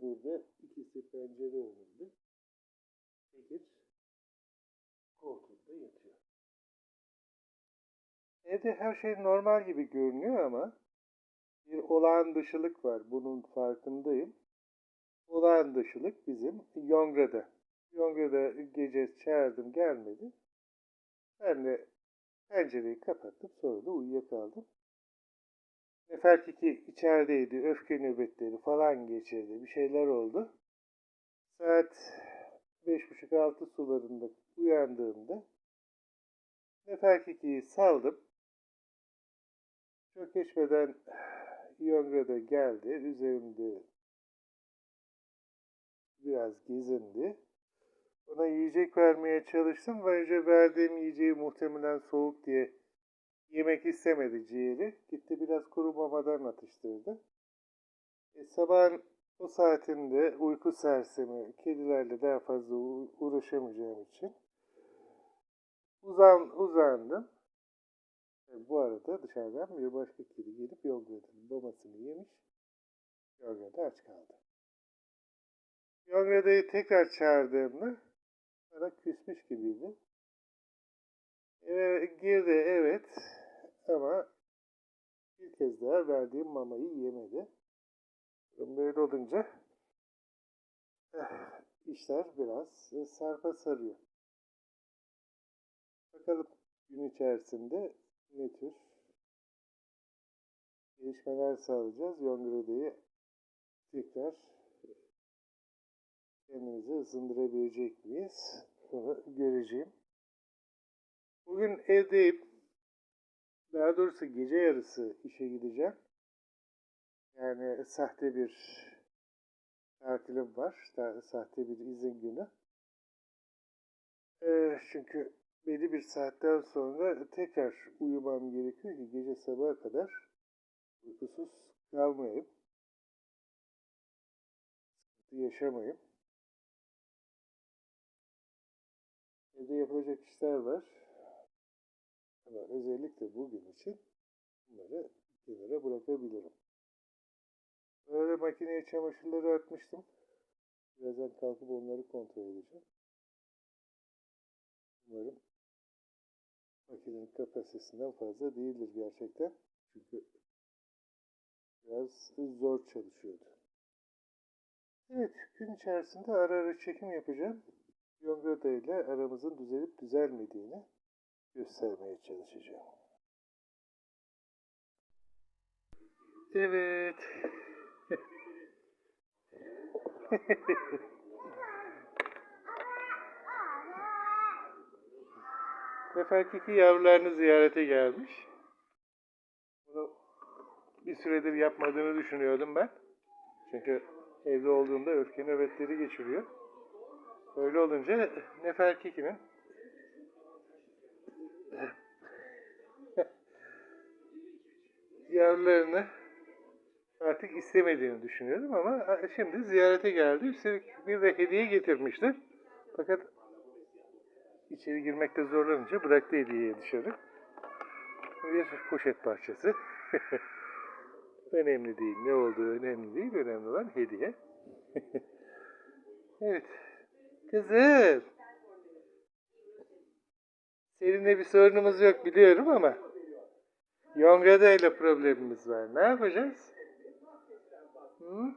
Üçü burada, ikisi pencere önünde. Tekir koltuğunda yatıyor. Evde her şey normal gibi görünüyor ama bir olağan dışılık var. Bunun farkındayım. Olağan dışılık bizim Yongra'da. Yongra'da gece çağırdım gelmedi. Ben de pencereyi kapattım sonra da uyuyakaldım. Nefertiti içerideydi, öfke nöbetleri falan geçirdi, bir şeyler oldu. Saat beş buçuk altı sularında uyandığımda Nefertiti'yi saldım. Çok geçmeden Yongra da geldi, üzerimde biraz gezindi. Ona yiyecek vermeye çalıştım. Önce verdiğim yiyeceği muhtemelen soğuk diye yemek istemedi ciğeri. Gitti biraz kuru mamadan atıştırdı. E, sabahın o saatinde uyku sersemi, kedilerle daha fazla uğraşamayacağım için uzan, uzandım. E, bu arada dışarıdan bir başka kedi gelip Yongred'in mamasını yemiş. Yongred aç kaldı. Yongred'i tekrar çağırdığımda bana küsmüş gibiydi. Eve ama bir kez daha verdiğim mamayı yemedi. Böyle olunca eh, işler biraz sarpa sarıyor. Bakalım gün içerisinde ne tür gelişmeler sağlayacağız. Yongrede'yi tekrar kendimizi ısındırabilecek miyiz? Bunu göreceğim. Bugün evdeyim. Daha doğrusu gece yarısı işe gideceğim. Yani sahte bir tatilim var. Sa- Sahte bir izin günü. Ee, çünkü belli bir saatten sonra tekrar uyumam gerekiyor ki gece sabaha kadar uykusuz kalmayayım. Sıkıntı yaşamayayım. Evde yapılacak işler var. Ama özellikle bugün için bunları kenara bırakabilirim. Böyle makineye çamaşırları atmıştım. Birazdan kalkıp onları kontrol edeceğim. Umarım makinenin kapasitesinden fazla değildir gerçekten. Çünkü biraz zor çalışıyordu. Evet, gün içerisinde ara ara çekim yapacağım. Yongrada ile aramızın düzelip düzelmediğini göstermeye çalışacağım. Evet. Nefertiti yavrularını ziyarete gelmiş. Bunu bir süredir yapmadığını düşünüyordum ben. Çünkü evde olduğunda öfke nöbetleri geçiriyor. Öyle olunca Nefertiti'nin yavrularını artık istemediğini düşünüyordum ama şimdi ziyarete geldi. Üstelik bir de hediye getirmişti. Fakat içeri girmekte zorlanınca bıraktı hediyeyi dışarı. Bir poşet parçası. önemli değil. Ne olduğu önemli değil. Önemli olan hediye. evet. Kızım. Seninle bir sorunumuz yok biliyorum ama Yongrada ile problemimiz var. Ne yapacağız? Hı?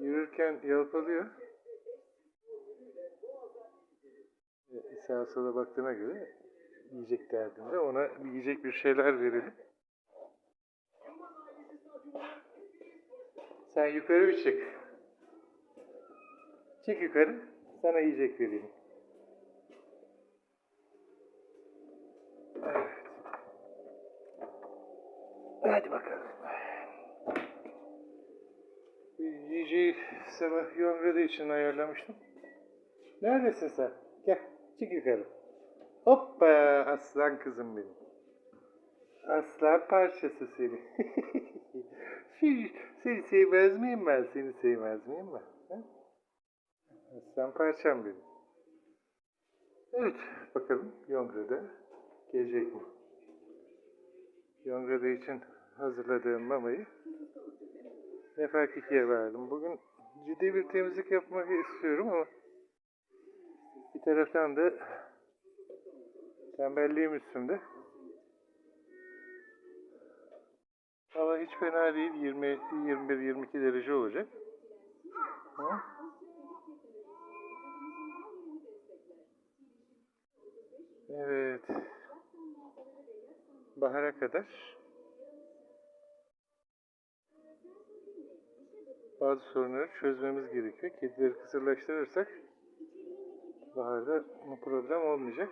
Yürürken yalpalıyor. E, Sağa sola baktığına göre yiyecek derdinde ona yiyecek bir şeyler verelim. Sen yukarı bir çık. Çık yukarı. Sana yiyecek vereyim. Evet. Hadi bakalım. Yiyeceği sabah Yongra'da için ayarlamıştım. Neredesin sen? Gel, çık yukarı. Hoppa, aslan kızım benim. Aslan parçası seni. Şey, seni sevmez miyim ben? Seni sevmez miyim ben? Ha? Aslan parçam benim. Evet, bakalım Yongra'da gelecek mi? Yongra'da için hazırladığım mamayı Nefer ikiye verdim. Bugün ciddi bir temizlik yapmak istiyorum ama bir taraftan da tembelliğim üstümde. Hava hiç fena değil. 20, 21, 22 derece olacak. Hı? Evet. Bahara kadar bazı sorunları çözmemiz gerekiyor. Kedileri kısırlaştırırsak baharda bu problem olmayacak.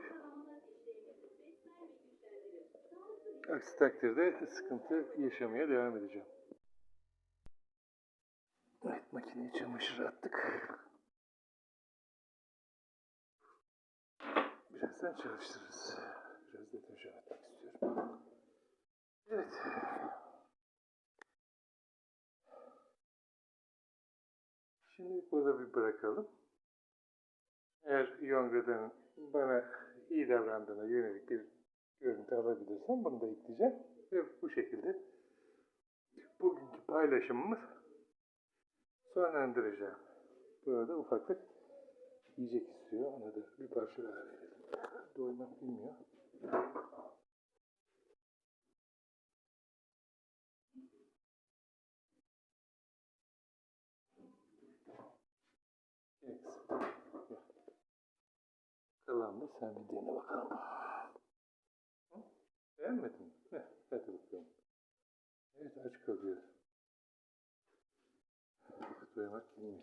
Aksi takdirde sıkıntı yaşamaya devam edeceğim. Evet makineye çamaşır attık. Birazdan çalıştırırız. Biraz deterjan atmak istiyorum. Evet. Şimdi burada bir bırakalım. Eğer Yongre'den bana iyi davrandığına yönelik bir görüntü alabilirsem bunu da ekleyeceğim. Ve bu şekilde bugünkü paylaşımımı sonlandıracağım. Burada ufaklık yiyecek istiyor. Ona da bir parça daha verelim. Doymak bilmiyor. Evet. Kalan da sen bir bakalım. Beğenmedin mi? Heh, hadi bakalım. Evet aç kalıyor. Doymak bilmiyor.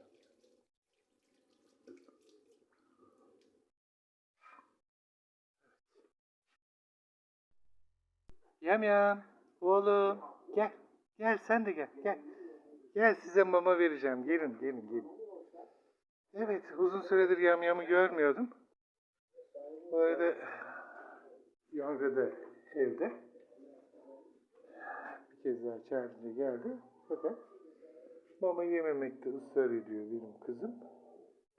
Yam yam. Oğlum. Gel. Gel sen de gel. Gel. Gel size mama vereceğim. Gelin gelin gelin. Evet uzun süredir yam yamı görmüyordum. Bu arada Yonga da evde. Bir kez daha çağırınca geldi. Fakat mama yememekte ısrar ediyor benim kızım.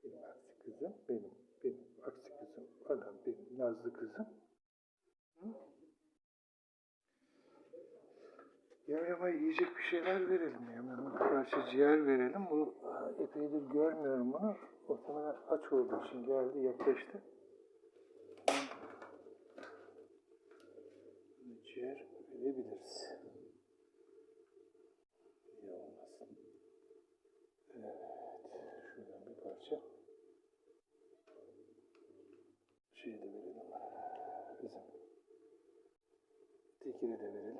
Benim aksi kızım. Benim, benim aksi kızım. Anam benim nazlı kızım. Hı? Yamyama yiyecek bir şeyler verelim. Yamyama bir parça ciğer verelim. Bu epeydir görmüyorum bunu. Muhtemelen aç olduğu için geldi yaklaştı. Ciğer verebiliriz. İyi olmasın. Evet. Şuradan bir parça. Şeyi de verelim. Bizim. Tekiri de verelim.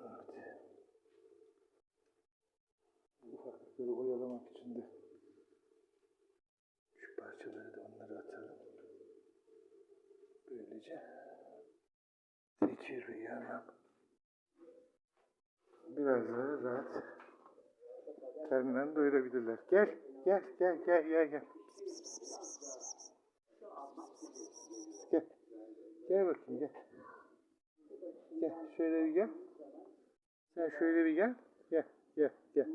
Evet. Ufaklıkları oyalamak için de şu parçaları da onları atalım. Böylece tekir ve yarlam biraz daha rahat karnından doyurabilirler. Gel, gel, gel, gel, gel, gel. Gel. Gel bakayım gel. Gel şöyle bir gel. Sen şöyle bir gel. Gel, gel, gel.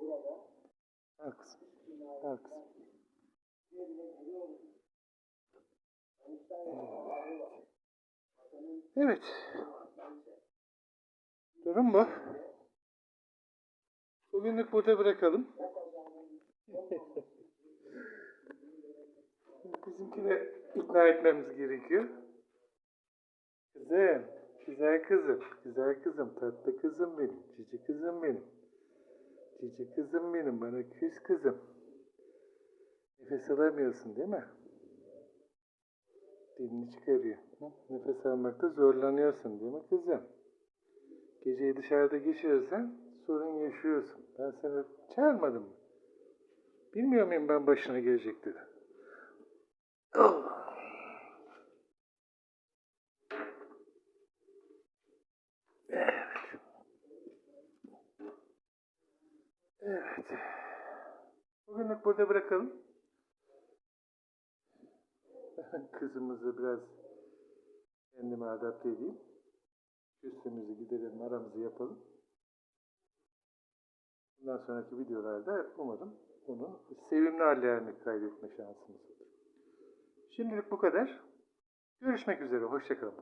Al kızım. Al kızım. Evet. Durum bu. Bugünlük burada bırakalım. Bizimkine ikna etmemiz gerekiyor. Kızım, güzel kızım, güzel kızım, tatlı kızım benim, cici kızım benim. Cici kızım benim, bana küs kızım. Nefes alamıyorsun değil mi? Dilini çıkarıyor. Hı? Nefes almakta zorlanıyorsun değil mi kızım? Geceyi dışarıda geçirirsen sorun yaşıyorsun. Ben seni çağırmadım mı? Bilmiyor muyum ben başına gelecek dedi. Oh. Evet. Evet. Bugünlük burada bırakalım. Kızımızı biraz kendime adapte edeyim. Üstümüzü giderelim, aramızı yapalım. Bundan sonraki videolarda umarım bunu sevimli hallerini kaydetme şansımız olur. Şimdilik bu kadar. Görüşmek üzere. Hoşçakalın.